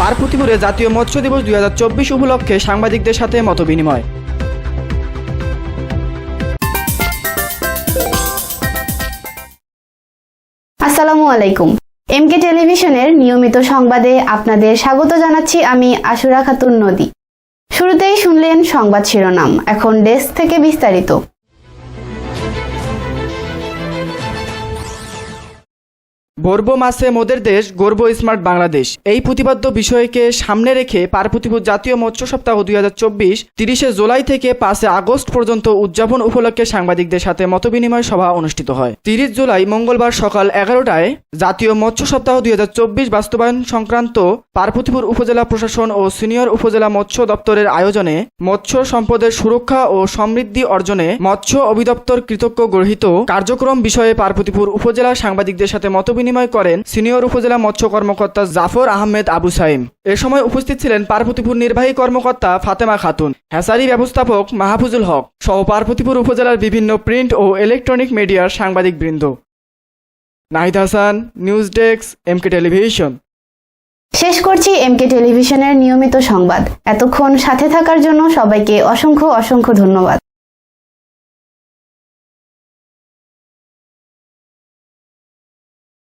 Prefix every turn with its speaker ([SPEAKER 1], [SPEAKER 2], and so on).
[SPEAKER 1] পার্বতীপুরে জাতীয় মৎস্য দিবস দুই উপলক্ষে সাংবাদিকদের সাথে মতবিনিময়।
[SPEAKER 2] আসসালামু আলাইকুম। এমকে টেলিভিশনের নিয়মিত সংবাদে আপনাদের স্বাগত জানাচ্ছি আমি আশুরা খাতুন নদী। শুরুতেই শুনলেন সংবাদ শিরোনাম, এখন ডেস্ক থেকে বিস্তারিত।
[SPEAKER 1] গর্ব মাসে মোদের দেশ, গর্ব স্মার্ট বাংলাদেশ। এই প্রতিপাদ্য বিষয়কে সামনে রেখে পার্বতীপুর জাতীয় মৎস্য সপ্তাহ দুই হাজার চব্বিশ, তিরিশে জুলাই থেকে পাঁচে আগস্ট পর্যন্ত উদযাপন উপলক্ষে সাংবাদিকদের সাথে মতবিনিময় সভা অনুষ্ঠিত হয়। তিরিশ জুলাই মঙ্গলবার সকাল এগারোটায় জাতীয় মৎস্য সপ্তাহ দুই হাজার চব্বিশ বাস্তবায়ন সংক্রান্ত পার্বতীপুর উপজেলা প্রশাসন ও সিনিয়র উপজেলা মৎস্য দপ্তরের আয়োজনে মৎস্য সম্পদের সুরক্ষা ও সমৃদ্ধি অর্জনে মৎস্য অভিদপ্তর কৃতজ্ঞ গৃহীত কার্যক্রম বিষয়ে পার্বতীপুর উপজেলা সাংবাদিকদের সাথে মতবিনিময় করেন সিনিয়র উপজেলা মৎস্য কর্মকর্তা জাফর আহমেদ আবু সাইম। এ সময় উপস্থিত ছিলেন পার্বতীপুর নির্বাহী কর্মকর্তা ফাতেমা খাতুন হ্যাসারি ব্যবস্থাপক মাহফুজুল হক সহ পার্বতীপুর উপজেলার বিভিন্ন প্রিন্ট ও ইলেকট্রনিক মিডিয়ার সাংবাদিকবৃন্দ। Nahid Hasan, news desk MK television.
[SPEAKER 2] শেষ করছি এমকে টেলিভিশনের নিয়মিত সংবাদ। এতক্ষণ সাথে থাকার জন্য সবাইকে অসংখ্য অসংখ্য ধন্যবাদ।